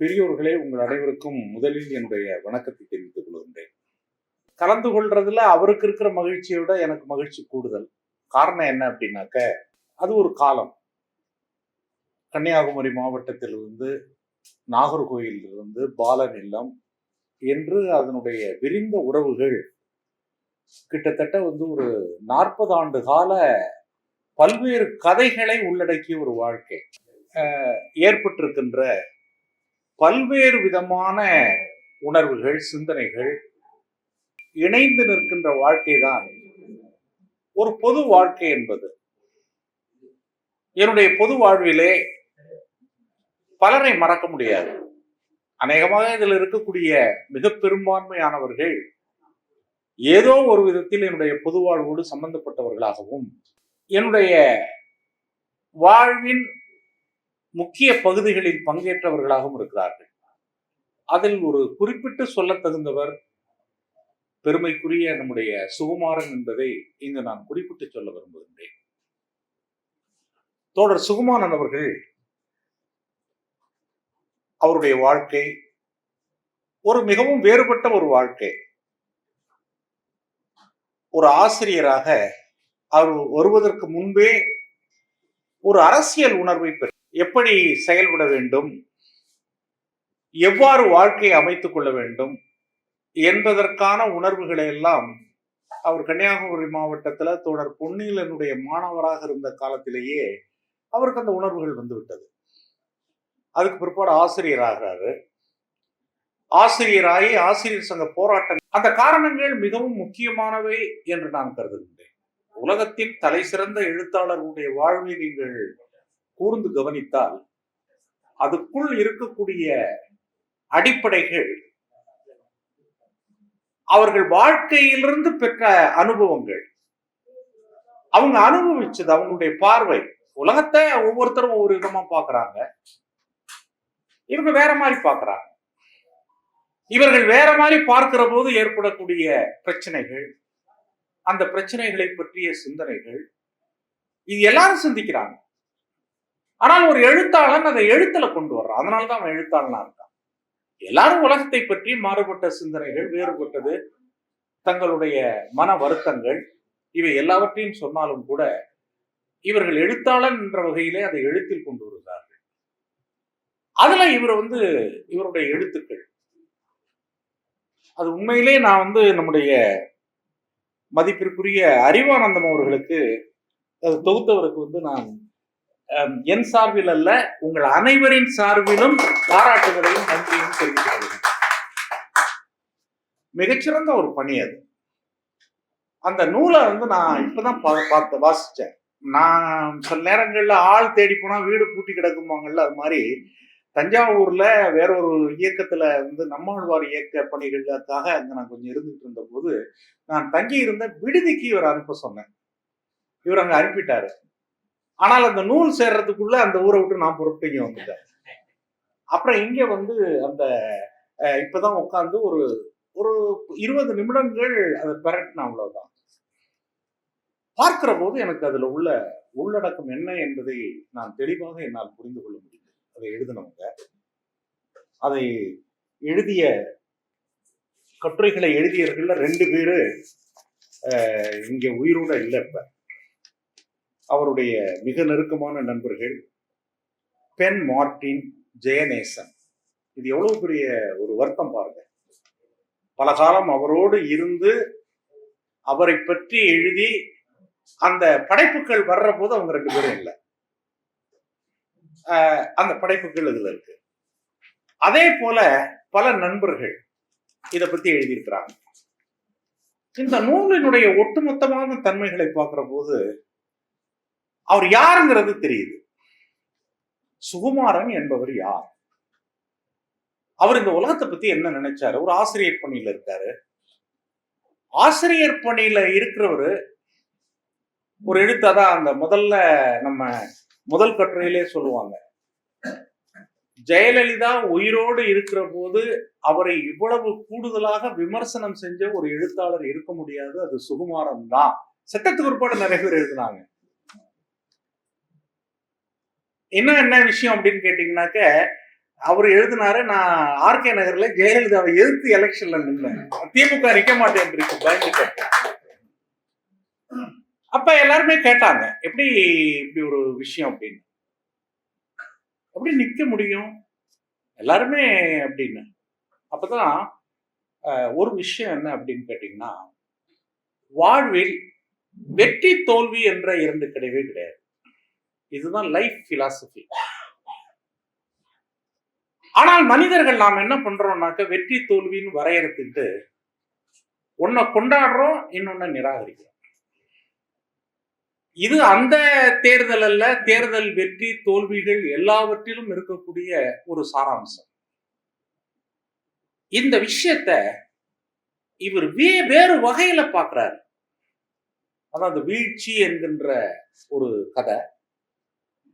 பெரியோர்களே உங்கள் அனைவருக்கும் முதலில் என்னுடைய வணக்கத்தை தெரிவித்துக் கொள்கின்றேன். கலந்து கொள்றதுல அவருக்கு இருக்கிற மகிழ்ச்சியை விட எனக்கு மகிழ்ச்சி கூடுதல். காரணம் என்ன அப்படின்னாக்க அது ஒரு காலம். கன்னியாகுமரி மாவட்டத்திலிருந்து நாகர்கோயிலிருந்து பாலநிலம் என்று அதனுடைய விரிந்த உறவுகள் கிட்டத்தட்ட வந்து ஒரு நாற்பது ஆண்டு கால பல்வேறு கதைகளை உள்ளடக்கிய ஒரு வாழ்க்கை ஏற்பட்டிருக்கின்ற பல்வேறு விதமான உணர்வுகள் சிந்தனைகள் இணைந்து நிற்கின்ற வாழ்க்கை தான் ஒரு பொது வாழ்க்கை என்பது. என்னுடைய பொது வாழ்விலே பலரை மறக்க முடியாது. அநேகமாக இதில் இருக்கக்கூடிய மிக பெரும்பான்மையானவர்கள் ஏதோ ஒரு விதத்தில் என்னுடைய பொது வாழ்வோடு சம்பந்தப்பட்டவர்களாகவும் என்னுடைய வாழ்வின் முக்கிய பகுதிகளில் பங்கேற்றவர்களாகவும் இருக்கிறார்கள். அதில் ஒரு குறிப்பிட்டு சொல்ல தகுந்தவர் பெருமைக்குரிய நம்முடைய சுகுமாரன் என்பதை இங்கு நான் குறிப்பிட்டு சொல்ல விரும்புகின்றேன். தோழர் சுகுமாரன் அவர்கள் அவருடைய வாழ்க்கை ஒரு மிகவும் வேறுபட்ட ஒரு வாழ்க்கை. ஒரு ஆசிரியராக அவர் வருவதற்கு முன்பே ஒரு அரசியல் உணர்வை பெற்று எப்படி செயல்பட வேண்டும்? எவ்வாறு வாழ்க்கையை அமைத்துக் கொள்ள வேண்டும்? என்பதற்கான உணர்வுகளை எல்லாம் அவர் கன்னியாகுமரி மாவட்டத்துல தோழர் பொன்னியிலனுடைய மாணவராக இருந்த காலத்திலேயே அவருக்கு அந்த உணர்வுகள் வந்துவிட்டது. அதுக்கு பிற்பாடு ஆசிரியராகிறாரு ஆசிரியராகி ஆசிரியர் சங்க போராட்டம் அந்த காரணங்கள் மிகவும் முக்கியமானவை என்று நான் கருதுகின்றேன். உலகத்தின் தலை சிறந்த எழுத்தாளர்களுடைய வாழ்வை நீங்கள் கூர்ந்து கவனித்தால் அதுக்குள் இருக்கக்கூடிய அடிப்படைகள் அவர்கள் வாழ்க்கையிலிருந்து பெற்ற அனுபவங்கள். அவங்க அனுபவிச்சது அவங்களுடைய பார்வை. உலகத்தை ஒவ்வொருத்தரும் ஒவ்வொரு விதமா பாக்குறாங்க இவங்க வேற மாதிரி பாக்குறாங்க இவர்கள் வேற மாதிரி பார்க்கிற போது ஏற்படக்கூடிய பிரச்சனைகள் அந்த பிரச்சனைகளை பற்றிய சிந்தனைகள் இது எல்லாரும் சிந்திக்கிறாங்க. ஆனால் ஒரு எழுத்தாளன் அதை எழுத்துல கொண்டு வர்றான். அதனாலதான் அவன் எழுத்தாளனா இருக்கான். எல்லாரும் உலகத்தை பற்றி மாறுபட்ட சிந்தனைகள் வேறுபட்டது தங்களுடைய மன வருத்தங்கள் இவை எல்லாவற்றையும் சொன்னாலும் கூட இவர்கள் எழுத்தாளன் என்ற வகையிலே அதை எழுத்தில் கொண்டு வருகிறார்கள். அதுல இவர் வந்து இவருடைய எழுத்துக்கள். அது உண்மையிலே நான் வந்து நம்முடைய மதிப்பிற்குரிய அறிவானந்தம் அவர்களுக்கு அது தொகுத்தவருக்கு வந்து நான் என் சார்பில் அல்ல உங்கள் அனைவரின் சார்பிலும் பாராட்டுகளையும் நன்றியும் தெரிவித்துக் மிகச்சிறந்த ஒரு பணி அது. அந்த நூலை வந்து நான் இப்பதான் பார்த்து வாசிச்சேன். நான் சில நேரங்கள்ல ஆள் தேடி போனா வீடு பூட்டி கிடக்குமாங்கல்ல அது மாதிரி தஞ்சாவூர்ல வேற ஒரு இயக்கத்துல வந்து நம்மாழ்வார் இயக்க பணிகளுக்காக அங்க நான் கொஞ்சம் இருந்துட்டு இருந்த போது நான் தங்கி இருந்த விடுதிக்கு இவர் அனுப்ப சொன்னேன். இவர் அங்க அனுப்பிட்டாரு. ஆனால் அந்த நூல் சேர்றதுக்குள்ள அந்த ஊரை விட்டு நான் புறப்பட்டு இங்க வந்துட்டேன். அப்புறம் இங்க வந்து அந்த இப்போதான் இப்பதான் உட்காந்து ஒரு ஒரு இருபது நிமிடங்கள் அதை பெரட்டின அவ்வளவுதான். பார்க்கிற போது எனக்கு அதுல உள்ள உள்ளடக்கம் என்ன என்பதை நான் தெளிவாக என்னால் புரிந்து கொள்ள முடியும் அதை எழுதினவங்க அதை எழுதிய கட்டுரைகளை எழுதியவர்கள்ல ரெண்டு பேரு இங்கே இங்க உயிரோட இல்லை இப்ப. அவருடைய மிக நெருக்கமான நண்பர்கள் பென் மார்டின் ஜெயநேசன். இது எவ்வளவு பெரிய ஒரு வருத்தம் பாருங்க. பல காலம் அவரோடு இருந்து அவரை பற்றி எழுதி அந்த படைப்புகள் வர்ற போது அவங்க ரெண்டு பேரும் இல்லை. அந்த படைப்புகள் இதுல இருக்கு. அதே போல பல நண்பர்கள் இதை பத்தி எழுதியிருக்கிறாங்க. இந்த நூலினுடைய ஒட்டுமொத்தமான தன்மைகளை பார்க்கிற போது அவர் யாருங்கிறது தெரியுது. சுகுமாரன் என்பவர் யார்? அவர் இந்த உலகத்தை பத்தி என்ன நினைச்சாரு? ஒரு ஆசிரியர் பணியில இருக்காரு. ஆசிரியர் பணியில இருக்கிறவரு ஒரு எழுத்தாதான் அந்த முதல்ல நம்ம முதல் கட்டுரையிலே சொல்லுவாங்க. ஜெயலலிதா உயிரோடு இருக்கிற போது அவரை இவ்வளவு கூடுதலாக விமர்சனம் செஞ்ச ஒரு எழுத்தாளர் இருக்க முடியாது. அது சுகுமாரன் தான். சட்டத்துக்கு உட்பட நிறைய பேர் எழுதினாங்க. இன்னும் என்ன விஷயம் அப்படின்னு கேட்டீங்கன்னாக்க அவர் எழுதினாரு நான் ஆர்கே நகர்ல ஜெயலலிதாவை எதிர்த்து எலெக்ஷன்ல நின்றேன். திமுக நிக்க மாட்டேன் இருக்கு பயந்துட்டேன். அப்ப எல்லாருமே கேட்டாங்க எப்படி இப்படி ஒரு விஷயம் அப்படின்னு. எப்படி நிக்க முடியும்? எல்லாருமே அப்படின்னு. அப்பதான் ஒரு விஷயம் என்ன அப்படின்னு கேட்டீங்கன்னா வாழ்வில் வெற்றி தோல்வி என்ற இரண்டு கிடையவே கிடையாது. இதுதான் லைஃப் பிலாசபி ஆனால் மனிதர்கள் நாம் என்ன பண்றோம்னாக்க வெற்றி தோல்வின்னு வரையறுத்துட்டு ஒன்ன கொண்டாடுறோம் இன்னொன்னு நிராகரிக்கிறோம். இது அந்த தேர்தல் அல்ல தேர்தல் வெற்றி தோல்விகள் எல்லாவற்றிலும் இருக்கக்கூடிய ஒரு சாராம்சம். இந்த விஷயத்த இவர் வே வேறு வகையில அதான் அந்த வீழ்ச்சி என்கின்ற ஒரு கதை.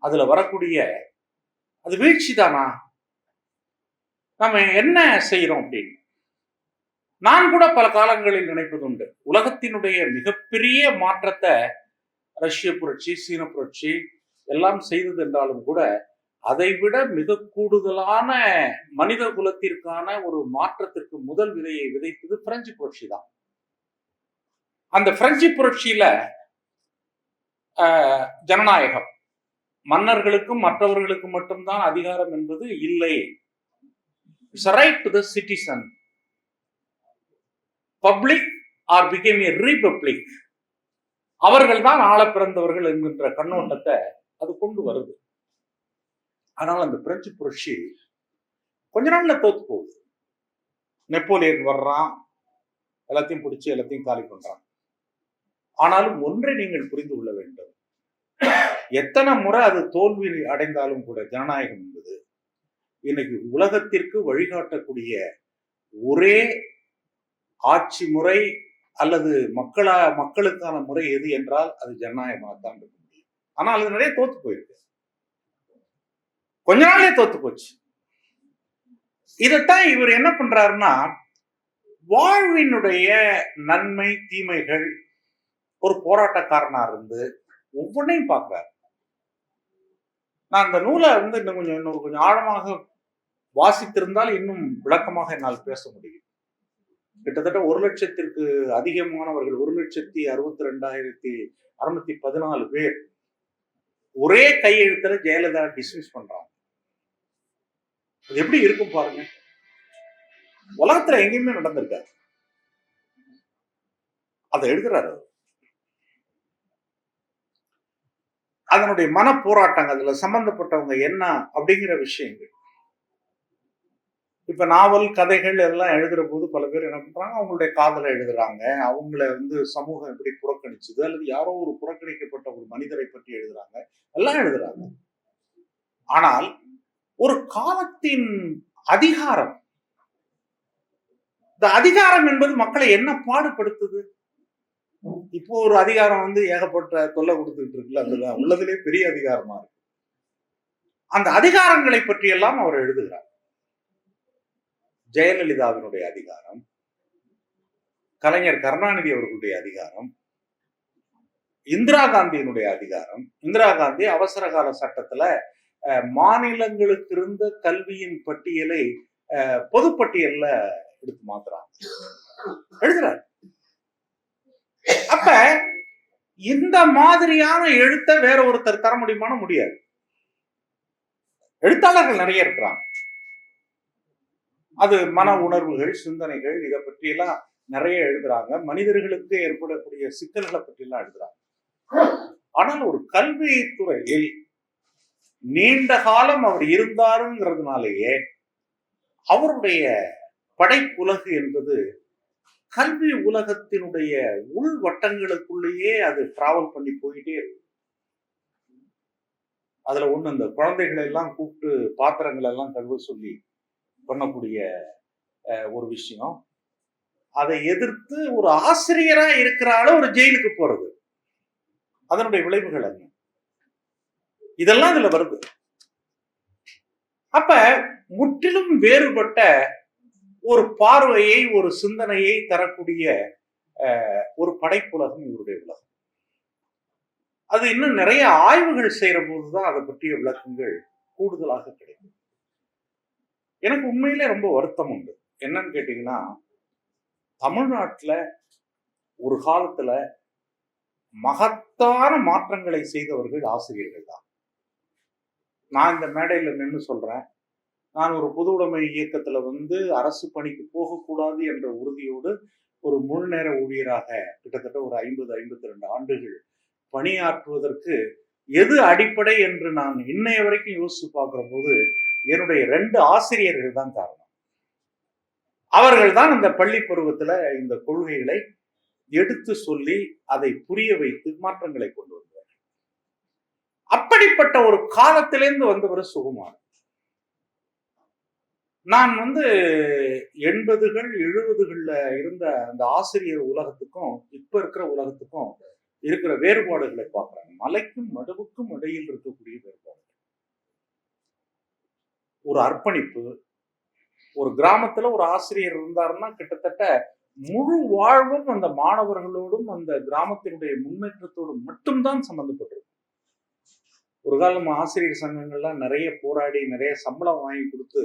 அதுல வரக்கூடிய அது வீழ்ச்சி தானா நம்ம என்ன செய்யறோம் அப்படின்னு. நான் கூட பல காலங்களில் நினைப்பதுண்டு உலகத்தினுடைய மிகப்பெரிய மாற்றத்தை ரஷ்ய புரட்சி சீன புரட்சி எல்லாம் செய்தது என்றாலும் கூட அதைவிட மிக கூடுதலான மனித குலத்திற்கான ஒரு மாற்றத்திற்கு முதல் விதையை விதைத்தது பிரெஞ்சு புரட்சி தான். அந்த பிரெஞ்சு புரட்சியில ஆஹ், ஜனநாயகம். மன்னர்களுக்கும் மற்றவர்களுக்கும் மட்டும்தான் அதிகாரம் என்பது இல்லை. It's right to the citizen public are become a republic அவர்கள் தான் ஆள பிறந்தவர்கள் என்கின்ற கண்ணோட்டத்தை அது கொண்டு வருது. ஆனால் அந்த பிரெஞ்சு புரட்சி கொஞ்ச நாள்ல தோத்து போகுது. நெப்போலியன் வர்றான். எல்லாத்தையும் பிடிச்சி எல்லாத்தையும் காலி பண்றான். ஆனாலும் ஒன்றை நீங்கள் புரிந்து கொள்ள வேண்டும். எத்தனை முறை அது தோல்வி அடைந்தாலும் கூட ஜனநாயகம் என்பது இன்னைக்கு உலகத்திற்கு வழிகாட்டக்கூடிய ஒரே ஆட்சி முறை அல்லது மக்களா மக்களுக்கான முறை எது என்றால் அது ஜனநாயகமாகத்தான் இருக்க முடியும். ஆனால் அது நிறைய தோத்து போயிருக்கு. கொஞ்ச நாளே தோத்து போச்சு. இதைத்தான் இவர் என்ன பண்றாருன்னா வாழ்வினுடைய நன்மை தீமைகள் ஒரு போராட்டக்காரனா இருந்து ஒவ்வொன்றையும் பார்க்குறாரு. நான் அந்த நூலை வந்து இன்னும் கொஞ்சம் இன்னொரு கொஞ்சம் ஆழமாக வாசித்திருந்தால் இன்னும் விளக்கமாக என்னால் பேச முடியும். கிட்டத்தட்ட ஒரு லட்சத்திற்கு அதிகமானவர்கள் ஒரு லட்சத்தி அறுபத்தி ரெண்டாயிரத்தி அறுநூத்தி பதினாலு பேர் ஒரே கையெழுத்துல ஜெயலலிதா டிஸ்மிஸ் பண்றாங்க. அது எப்படி இருக்கும் பாருங்க. உலகத்துல எங்கேயுமே நடந்திருக்காரு அதை எழுதுறாரு அவர். அதனுடைய மன போராட்டங்கள் அதுல சம்பந்தப்பட்டவங்க என்ன அப்படிங்கிற விஷயங்கள். இப்ப நாவல் கதைகள் எல்லாம் எழுதுகிற போது பல பேர் என்ன பண்றாங்க அவங்களுடைய காதலை எழுதுறாங்க. அவங்கள வந்து சமூகம் எப்படி புறக்கணிச்சுது அல்லது யாரோ ஒரு புறக்கணிக்கப்பட்ட ஒரு மனிதரை பற்றி எழுதுறாங்க. எல்லாம் எழுதுறாங்க. ஆனால் ஒரு காலத்தின் அதிகாரம் இந்த அதிகாரம் என்பது மக்களை என்ன பாடுபடுத்துது? இப்போ ஒரு அதிகாரம் வந்து ஏகப்பட்ட தொல்லை கொடுத்துட்டு இருக்குல்ல அதுதான். உள்ளதிலே பெரிய அதிகாரமா இருக்கு. அந்த அதிகாரங்களை பற்றி எல்லாம் அவர் எழுதுகிறார். ஜெயலலிதாவினுடைய அதிகாரம் கலைஞர் கருணாநிதி அவர்களுடைய அதிகாரம் இந்திரா காந்தியினுடைய அதிகாரம். இந்திரா காந்தி அவசர கால சட்டத்துல மாநிலங்களுக்கு இருந்த கல்வியின் பட்டியலை பொதுப்பட்டியல்ல எடுத்து மாத்துறாங்க. எழுதுறாரு. அப்ப இந்த மாதிரியான எழுத்த வேற ஒருத்தர் தர முடியுமான முடியாது. எழுத்தாளர்கள் நிறைய இருக்கிறாங்க. அது மன உணர்வுகள் சிந்தனைகள் இதை பற்றி எல்லாம் நிறைய எழுதுறாங்க. மனிதர்களுக்கு ஏற்படக்கூடிய சிக்கல்களை பற்றி எல்லாம் எழுதுறாங்க. ஆனால் ஒரு கல்வி துறையில் நீண்ட காலம் அவர் இருந்தாருங்கிறதுனாலேயே அவருடைய படைப்புலகு என்பது கல்வி உலகத்தினுடைய உள் வட்டங்களுக்குள்ளேயே அது டிராவல் பண்ணி போயிட்டே இருக்கு அதுல ஒண்ணு இந்த குழந்தைகளை எல்லாம் கூப்பிட்டு பாத்திரங்களை எல்லாம் கழுவ சொல்லி பண்ணக்கூடிய அஹ், ஒரு விஷயம். அதை எதிர்த்து ஒரு ஆசிரியரா இருக்கிறால ஒரு ஜெயிலுக்கு போறது. அதனுடைய விளைவுகள் என்ன? இதெல்லாம் இதுல வருது. அப்ப முற்றிலும் வேறுபட்ட ஒரு பார்வையை ஒரு சிந்தனையை தரக்கூடிய ஒரு படைப்புலகம் இவருடைய உலகம். அது இன்னும் நிறைய ஆய்வுகள் செய்யற போதுதான் அதை பற்றிய விளக்கங்கள் கூடுதலாக கிடைக்கும். எனக்கு உண்மையிலே ரொம்ப வருத்தம் உண்டு. என்னன்னு கேட்டீங்கன்னா தமிழ்நாட்டில் ஒரு காலத்துல மகத்தான மாற்றங்களை செய்தவர்கள் ஆசிரியர்கள் தான் நான் இந்த மேடையில் நின்று சொல்றேன். நான் ஒரு பொது உடைமை இயக்கத்துல வந்து அரசு பணிக்கு போகக்கூடாது என்ற உறுதியோடு ஒரு முழு நேர ஊழியராக கிட்டத்தட்ட ஒரு ஐம்பது ஐம்பத்தி ரெண்டு ஆண்டுகள் பணியாற்றுவதற்கு எது அடிப்படை என்று நான் இன்னைய வரைக்கும் யோசிச்சு பார்க்கிற போது என்னுடைய ரெண்டு ஆசிரியர்கள் தான் காரணம். அவர்கள் தான் இந்த பள்ளி பருவத்துல இந்த கொள்கைகளை எடுத்து சொல்லி அதை புரிய வைத்து மாற்றங்களை கொண்டு வந்தார் அப்படிப்பட்ட ஒரு காலத்திலிருந்து வந்தவர் சுகுமார். நான் வந்து எண்பதுகள் எழுபதுகள்ல இருந்த அந்த ஆசிரியர் உலகத்துக்கும் இப்ப இருக்கிற உலகத்துக்கும் இருக்கிற வேறுபாடுகளை பார்க்குறேன். மலைக்கும் மடுவுக்கும் இடையில் இருக்கக்கூடிய வேறுபாடு ஒரு அர்ப்பணிப்பு ஒரு கிராமத்துல ஒரு ஆசிரியர் இருந்தாருன்னா கிட்டத்தட்ட முழு வாழ்வும் அந்த மாணவர்களோடும் அந்த கிராமத்தினுடைய முன்னேற்றத்தோடும் மட்டும்தான் சம்பந்தப்பட்டிருக்கும். ஒரு காலம் ஆசிரியர் சங்கங்கள்லாம் நிறைய போராடி நிறைய சம்பளம் வாங்கி கொடுத்து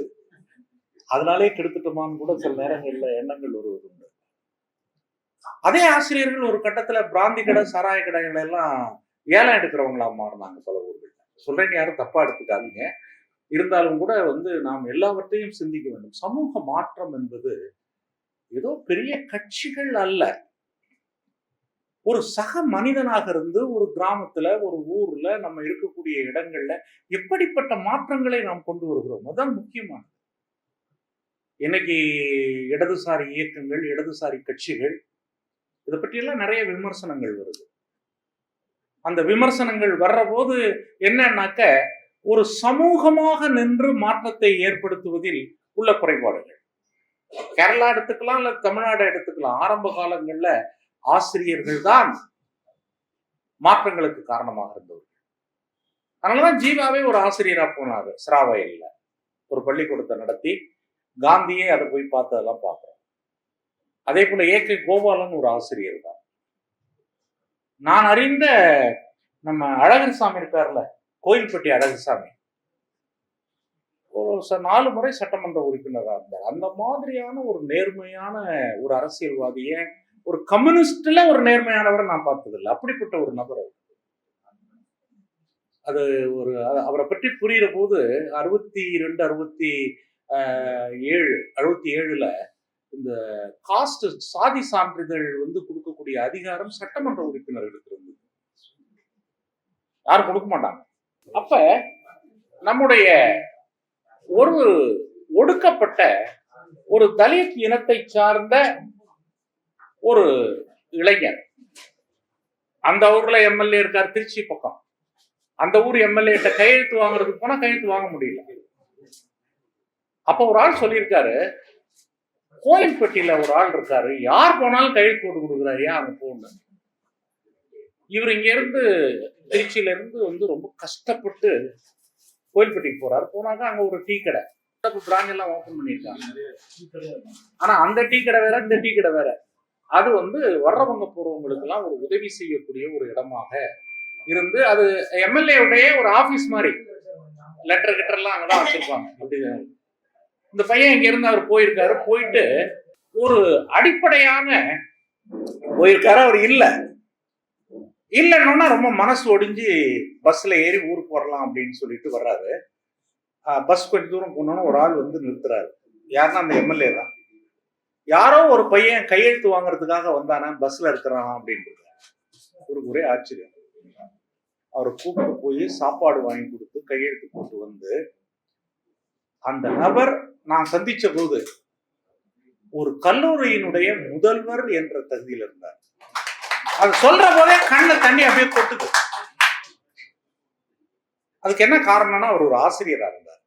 அதனாலே கெடுத்துட்டோமான்னு கூட சில நேரங்கள்ல எண்ணங்கள் வருவது உண்டு அதே ஆசிரியர்கள் ஒரு கட்டத்துல பிராந்தி கடை சாராய கடைகள் எல்லாம் ஏலம் எடுக்கிறவங்களா மாறினாங்க பல ஊர்கள் சொல்றேன்னு யாரும் தப்பா எடுத்துக்காதீங்க. இருந்தாலும் கூட வந்து நாம் எல்லாவற்றையும் சிந்திக்க வேண்டும். சமூக மாற்றம் என்பது ஏதோ பெரிய கட்சிகள் அல்ல. ஒரு சக மனிதனாக இருந்து ஒரு கிராமத்துல ஒரு ஊர்ல நம்ம இருக்கக்கூடிய இடங்கள்ல எப்படிப்பட்ட மாற்றங்களை நாம் கொண்டு வருகிறோம்? அதுதான் முக்கியமானது. இன்னைக்கு இடதுசாரி இயக்கங்கள் இடதுசாரி கட்சிகள் இதை பற்றியெல்லாம் நிறைய விமர்சனங்கள் வருது. அந்த விமர்சனங்கள் வர்ற போது என்னன்னாக்க ஒரு சமூகமாக நின்று மாற்றத்தை ஏற்படுத்துவதில் உள்ள குறைபாடுகள். கேரளா எடுத்துக்கலாம் இல்ல தமிழ்நாடு எடுத்துக்கலாம். ஆரம்ப காலங்கள்ல ஆசிரியர்கள் தான் மாற்றங்களுக்கு காரணமாக இருந்தவர்கள். அதனாலதான் ஜீவாவே ஒரு ஆசிரியரா போனாரு. சிராவயல்ல. ஒரு பள்ளிக்கூடத்தை நடத்தி காந்தியே அதை போய் பார்த்ததெல்லாம் பார்க்குறோம். அதே போல ஏ கே கோபாலன் ஒரு ஆசிரியர் தான். நான் அறிந்த நம்ம அழகர் சாமி இருக்கார்ல கோயில்பட்டி அழகுசாமி ஒரு நாலு முறை சட்டமன்ற உறுப்பினராக இருந்தார். அந்த மாதிரியான ஒரு நேர்மையான ஒரு அரசியல்வாதிய ஒரு கம்யூனிஸ்ட்ல ஒரு நேர்மையானவரை நான் பார்த்ததில்லை. அப்படிப்பட்ட ஒரு நபர் அது ஒரு அவரை பற்றி புரிகிற போது அறுபத்தி ரெண்டு அறுபத்தி ஏழு அறுபத்தி ஏழுல இந்த காஸ்ட் சாதி சான்றிதழ் வந்து கொடுக்கக்கூடிய அதிகாரம் சட்டமன்ற உறுப்பினர்களுக்கு இருந்தது. யாரும் கொடுக்க மாட்டாங்க. அப்ப நம்முடைய ஒரு ஒடுக்கப்பட்ட ஒரு தலித் இனத்தை சார்ந்த ஒரு இளைஞர். அந்த ஊர்ல எம்எல்ஏ இருக்கார் திருச்சி பக்கம். அந்த ஊர் எம்எல்ஏ கிட்ட கையெழுத்து வாங்குறதுக்கு போனா கையெழுத்து வாங்க முடியல. அப்போ ஒரு ஆள் சொல்லியிருக்காரு கோயில்பட்டியில ஒரு ஆள் இருக்காரு. யார் போனாலும் கையில் போட்டு கொடுக்குறாரு. ஏன் அங்க போகணும் இவர் இங்க இருந்து திருச்சியில இருந்து வந்து ரொம்ப கஷ்டப்பட்டு கோயில்பட்டிக்கு போறாரு. போனாக்க அங்க ஒரு டீ கடை. பிராஞ்ச் எல்லாம் ஓபன் பண்ணியிருக்காங்க. ஆனா அந்த டீ கடை வேற இந்த டீ கடை வேற. அது வந்து வர்றவங்க போறவங்களுக்கு எல்லாம் ஒரு உதவி செய்யக்கூடிய ஒரு இடமாக இருந்து அது எம்எல்ஏ உடைய ஒரு ஆபீஸ் மாதிரி. லெட்டர் கிட்டர்லாம் அங்கதான் வச்சிருப்பாங்க. அப்படி இந்த பையன் இங்க இருந்து அவர் போயிருக்காரு. போயிட்டு ஒரு அடிப்படையான போயிருக்காரு. அவர் இல்லை. இல்லைன்னா ரொம்ப மனசு ஒடிஞ்சு பஸ்ல ஏறி ஊருக்கு வரலாம் அப்படின்னு சொல்லிட்டு வர்றாரு. பஸ் கொஞ்ச தூரம் போனோன்னு ஒரு ஆள் வந்து நிறுத்துறாரு. யாருன்னா அந்த எம்எல்ஏ தான். யாரோ ஒரு பையன் கையெழுத்து வாங்குறதுக்காக வந்தானா பஸ்ல இருக்கிறான் அப்படின்னு ஒரு ஒரே ஆச்சரியம். அவரை கூப்பிட்டு போய் சாப்பாடு வாங்கி கொடுத்து கையெழுத்து போட்டு வந்து அந்த நபர் நான் சந்திச்ச போது ஒரு கல்லூரியினுடைய முதல்வர் என்ற தகுதியில் இருந்தார். அது சொல்ற போதே கண்ணுல தண்ணி அப்படியே கொட்டுது அதுக்கு என்ன காரணம்னா அவர் ஒரு ஆசிரியரா இருந்தார்.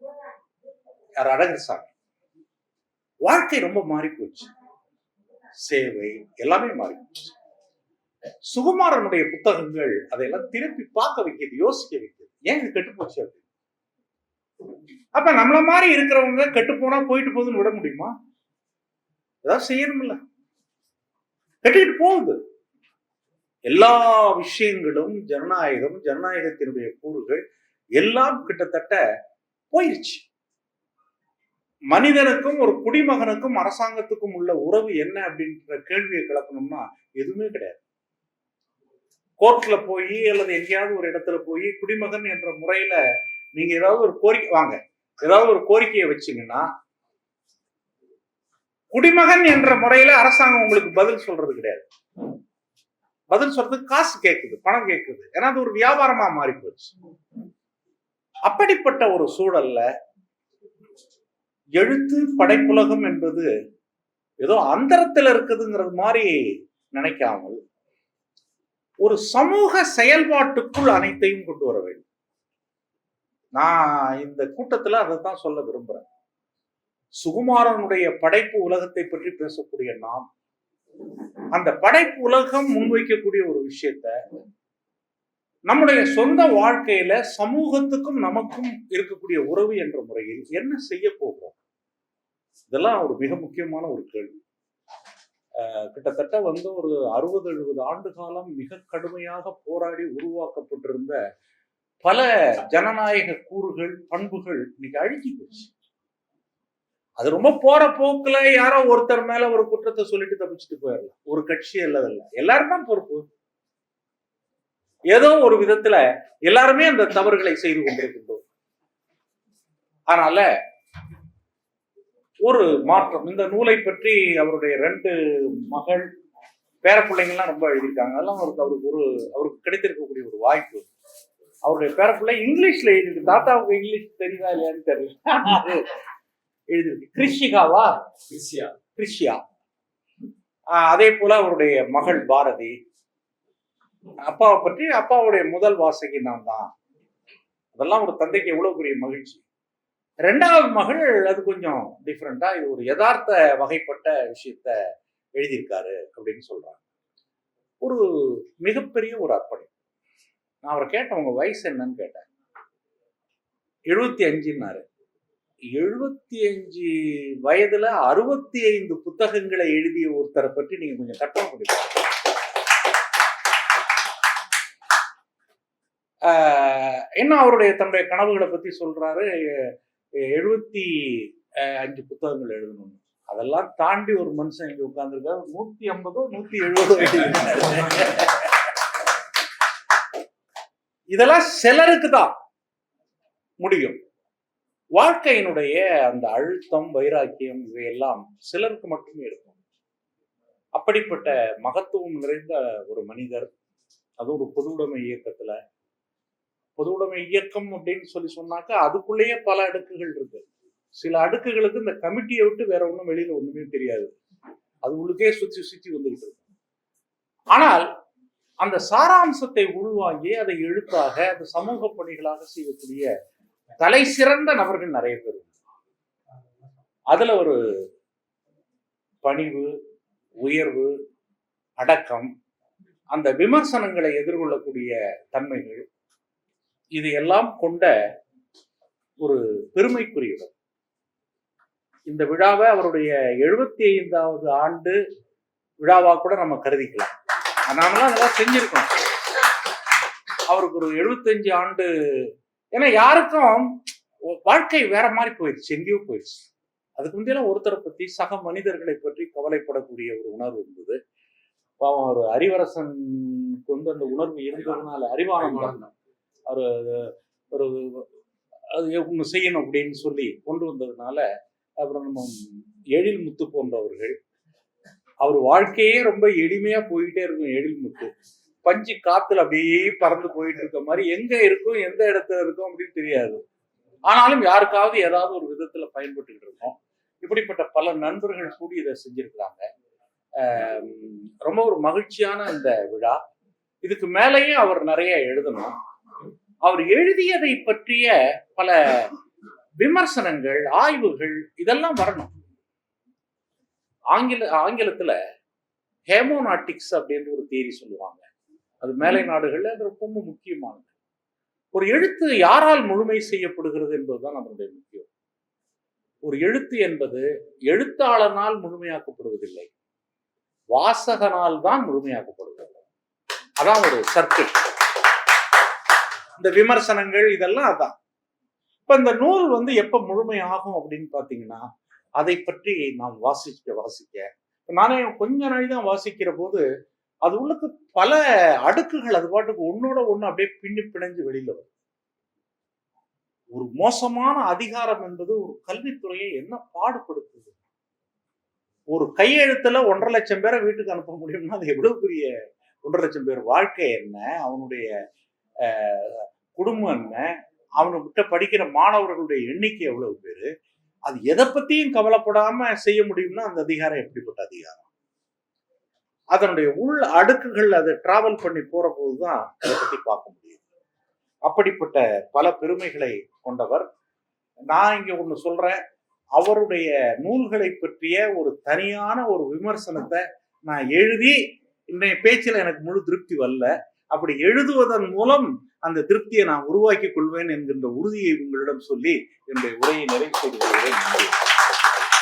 யார்? அழகர்சாமி. வாழ்க்கை ரொம்ப மாறி போச்சு சேவை எல்லாமே மாறி போச்சு சுகுமாரனுடைய புத்தகங்கள் அதையெல்லாம் திருப்பி பார்க்க வைக்கிறது யோசிக்க வைக்கிறது. ஏன் இது கெட்டு போச்சு அப்படி? அப்ப நம்மள மாதிரி இருக்கிறவங்க கெட்டு போனா போயிட்டு போகுதுன்னு விட முடியுமா? ஏதாவது செய்யணும்ல. கட்டிக்கிட்டு போகுது. எல்லா விஷயங்களும் ஜனநாயகம் ஜனநாயகத்தினுடைய கூறுகள் எல்லாம் கிட்டத்தட்ட போயிருச்சு. மனிதனுக்கும் ஒரு குடிமகனுக்கும் அரசாங்கத்துக்கும் உள்ள உறவு என்ன அப்படின்ற கேள்வியை கிளப்பணும்னா எதுவுமே கிடையாது. கோர்ட்ல போய் அல்லது எங்கேயாவது ஒரு இடத்துல போய் குடிமகன் என்ற முறையில நீங்க ஏதாவது ஒரு கோரிக்கை வாங்க. ஏதாவது ஒரு கோரிக்கையை வச்சீங்கன்னா குடிமகன் என்ற முறையில அரசாங்கம் உங்களுக்கு பதில் சொல்றது கிடையாது. பதில் சொல்றதுக்கு காசு கேட்குது பணம் கேட்குது ஏன்னா அது ஒரு வியாபாரமா மாறி போச்சு. அப்படிப்பட்ட ஒரு சூழல்ல எழுத்து படைப்புலகம் என்பது ஏதோ அந்தரத்துல இருக்குதுங்கிறது மாதிரி நினைக்காமல் ஒரு சமூக செயல்பாட்டுக்குள் அனைத்தையும் கொண்டு வர வேண்டும். நான் இந்த கூட்டத்துல அதை தான் சொல்ல விரும்புறேன். சுகுமாரனுடைய படைப்பு உலகத்தை பற்றி பேசக்கூடிய நாம் அந்த படைப்பு உலகம் முன்வைக்கக்கூடிய ஒரு விஷயத்த நம்முடைய சொந்த வாழ்க்கையில சமூகத்துக்கும் நமக்கும் இருக்கக்கூடிய உறவு என்ற முறையில் என்ன செய்ய போகிறோம்? இதெல்லாம் ஒரு மிக முக்கியமான ஒரு கேள்வி. அஹ் கிட்டத்தட்ட வந்து ஒரு அறுபது எழுபது ஆண்டு காலம் மிக கடுமையாக போராடி உருவாக்கப்பட்டிருந்த பல ஜனநாயக கூறுகள் பண்புகள் இன்னைக்கு அழுகி போச்சு. அது ரொம்ப போற போக்குல யாரோ ஒருத்தர் மேல ஒரு குற்றத்தை சொல்லிட்டு தப்பிச்சுட்டு போயிடலாம். ஒரு கட்சி அல்லதல்ல. எல்லாரும் தான் பொறுப்பு. ஏதோ ஒரு விதத்துல எல்லாருமே அந்த தவறுகளை செய்து கொண்டிருக்கின்றோம். அதனால ஒரு மாற்றம் இந்த நூலை பற்றி அவருடைய ரெண்டு மகள் பேர பிள்ளைங்கள்லாம் ரொம்ப எழுதியிருக்காங்க. அதெல்லாம் அவருக்கு அவருக்கு ஒரு அவருக்கு கிடைத்திருக்கக்கூடிய ஒரு வாய்ப்பு. அவருடைய பேர பிள்ளை இங்கிலீஷ்ல எழுதிருக்கு தாத்தாவுக்கு இங்கிலீஷ் தெரியுதா இல்லையான்னு தெரியல. அது எழுதியிருக்கு கிருஷிகாவா கிருஷியா ஆஹ் அதே போல அவருடைய மகள் பாரதி. அப்பாவை பற்றி அப்பாவுடைய முதல் வாசகி நான் தான். அதெல்லாம் ஒரு தந்தைக்கு எவ்வளவு பெரிய மகிழ்ச்சி. ரெண்டாவது மகள் அது கொஞ்சம் டிஃப்ரெண்டா இது ஒரு யதார்த்த வகைப்பட்ட விஷயத்த எழுதியிருக்காரு அப்படின்னு சொல்றாங்க. ஒரு மிகப்பெரிய ஒரு அர்ப்பணி. நான் அவரை கேட்டேன் உங்க வயசு என்னன்னு கேட்டேன். எழுபத்தி அஞ்சுன்னாரு. எழுபத்தி அஞ்சு வயதுல அறுபத்தி ஐந்து புத்தகங்களை எழுதிய ஒருத்தரை பற்றி நீங்க கொஞ்சம் கட்டணம் கொடுக்க ஆஹ் அவருடைய தன்னுடைய கனவுகளை பத்தி சொல்றாரு? எழுபத்தி அஞ்சு புத்தகங்கள் எழுதணும் அதெல்லாம் தாண்டி ஒரு மனுஷன் இங்க உட்கார்ந்துருக்காரு. நூத்தி ஐம்பதோ நூத்தி எழுபதோ எழுதியிருக்காரு. இதெல்லாம் சிலருக்கு தான் முடியும். வாழ்க்கையினுடைய அந்த அழுத்தம் வைராக்கியம் இவையெல்லாம் சிலருக்கு மட்டுமே இருக்கும். அப்படிப்பட்ட மகத்துவம் நிறைந்த ஒரு மனிதர் அது ஒரு பொதுவுடைமை இயக்கத்துல பொதுவுடைமை இயக்கம் அப்படின்னு சொல்லி சொன்னாக்கா அதுக்குள்ளேயே பல அடுக்குகள் இருக்கு. சில அடுக்குகளுக்கு இந்த கமிட்டியை விட்டு வேற ஒன்றும் வெளியில ஒண்ணுமே தெரியாது. அது உள்ளுக்கே சுத்தி சுத்தி வந்துகிட்டு இருக்கும். ஆனால் அந்த சாராம்சத்தை உள்வாங்கி அதை எழுத்தாக அந்த சமூக பணிகளாக செய்யக்கூடிய தலை சிறந்த நபர்கள் நிறைய பேர் அதுல ஒரு பணிவு உயர்வு அடக்கம் அந்த விமர்சனங்களை எதிர்கொள்ளக்கூடிய தன்மைகள் இது எல்லாம் கொண்ட ஒரு பெருமைக்குரியவர். இந்த விழாவை அவருடைய எழுபத்தி ஐந்தாவது ஆண்டு விழாவாக கூட நம்ம கருதிக்கலாம். அதனாலதான் அதெல்லாம் செஞ்சிருக்கோம். அவருக்கு ஒரு எழுபத்தஞ்சு ஆண்டு ஏன்னா யாருக்கும் வாழ்க்கை வேற மாதிரி போயிடுச்சு எங்கேயோ போயிடுச்சு அதுக்கு முந்தையெல்லாம் ஒருத்தரை பத்தி சக மனிதர்களை பற்றி கவலைப்படக்கூடிய ஒரு உணர்வு இருந்தது. பாவம் ஒரு அறிவரசனுக்கு வந்து அந்த உணர்வு இருந்ததுனால அறிவானந்தம் ஒரு ஒரு அது ஒன்று செய்யணும் அப்படின்னு சொல்லி கொண்டு வந்ததுனால அப்புறம் நம்ம எழில் முத்து போன்றவர்கள் அவர் வாழ்க்கையே ரொம்ப எளிமையா போயிட்டே இருக்கும் எழில்முத்து பஞ்சு காத்துல அப்படியே பறந்து போயிட்டு இருக்க மாதிரி எங்க இருக்கும் எந்த இடத்துல இருக்கும் அப்படின்னு தெரியாது. ஆனாலும் யாருக்காவது ஏதாவது ஒரு விதத்துல பயன்பட்டு இருக்கோம். இப்படிப்பட்ட பல நண்பர்கள் கூடி இதை செஞ்சிருக்கிறாங்க. ரொம்ப ஒரு மகிழ்ச்சியான இந்த விழா. இதுக்கு மேலேயே அவர் நிறைய எழுதணும். அவர் எழுதியதை பற்றிய பல விமர்சனங்கள் ஆய்வுகள் இதெல்லாம் வரணும். ஆங்கில ஆங்கிலத்துல ஹேமோநாட்டிக்ஸ் அப்படின்னு ஒரு தியரி சொல்லுவாங்க. அது மேலை நாடுகள்ல அது ரொம்ப முக்கியமானது. ஒரு எழுத்து யாரால் முழுமை செய்யப்படுகிறது என்பதுதான் நம்மளுடைய முக்கியம். ஒரு எழுத்து என்பது எழுத்தாளனால் முழுமையாக்கப்படுவதில்லை. வாசகனால் தான் முழுமையாக்கப்படுகிறது. அதான் ஒரு சர்க்கிள் இந்த விமர்சனங்கள் இதெல்லாம் அதான். இப்ப இந்த நூல் வந்து எப்ப முழுமையாகும் அப்படின்னு பாத்தீங்கன்னா அதை பற்றி நாம் வாசிக்க வாசிக்க. நானே கொஞ்ச நாள் தான் வாசிக்கிற போது அது உள்ளுக்கு பல அடுக்குகள் அது பாட்டுக்கு ஒன்னோட ஒண்ணு அப்படியே பின்னி பிணைஞ்சு வெளியில வரும். ஒரு மோசமான அதிகாரம் என்பது ஒரு கல்வித்துறையை என்ன பாடுபடுத்துது? ஒரு கையெழுத்துல ஒன்றரை லட்சம் பேரை வீட்டுக்கு அனுப்ப முடியும்னா அது எவ்வளவு பெரிய ஒன்றரை லட்சம் பேர் வாழ்க்கை என்ன? அவனுடைய அஹ், குடும்பம் என்ன? அவனை விட்ட படிக்கிற மாணவர்களுடைய எண்ணிக்கை எவ்வளவு பேரு? அது எதை பத்தியும் கவலைப்படாம செய்ய முடியும்னா அந்த அதிகாரம் எப்படிப்பட்ட அதிகாரம்? அதனுடைய உள் அடுக்குகள் அதை டிராவல் பண்ணி போற போதுதான் அதை பத்தி பார்க்க முடியும் அப்படிப்பட்ட பல பெருமைகளை கொண்டவர். நான் இங்க ஒண்ணு சொல்றேன். அவருடைய நூல்களை பற்றிய ஒரு தனியான ஒரு விமர்சனத்தை நான் எழுதி இன்றைய பேச்சில் எனக்கு முழு திருப்தி வரல. அப்படி எழுதுவதன் மூலம் அந்த திருப்தியை நான் உருவாக்கி கொள்வேன் என்கின்ற உறுதியை உங்களிடம் சொல்லி என்னுடைய உரையை நிறைவு செய்து கொள்கிறேன்.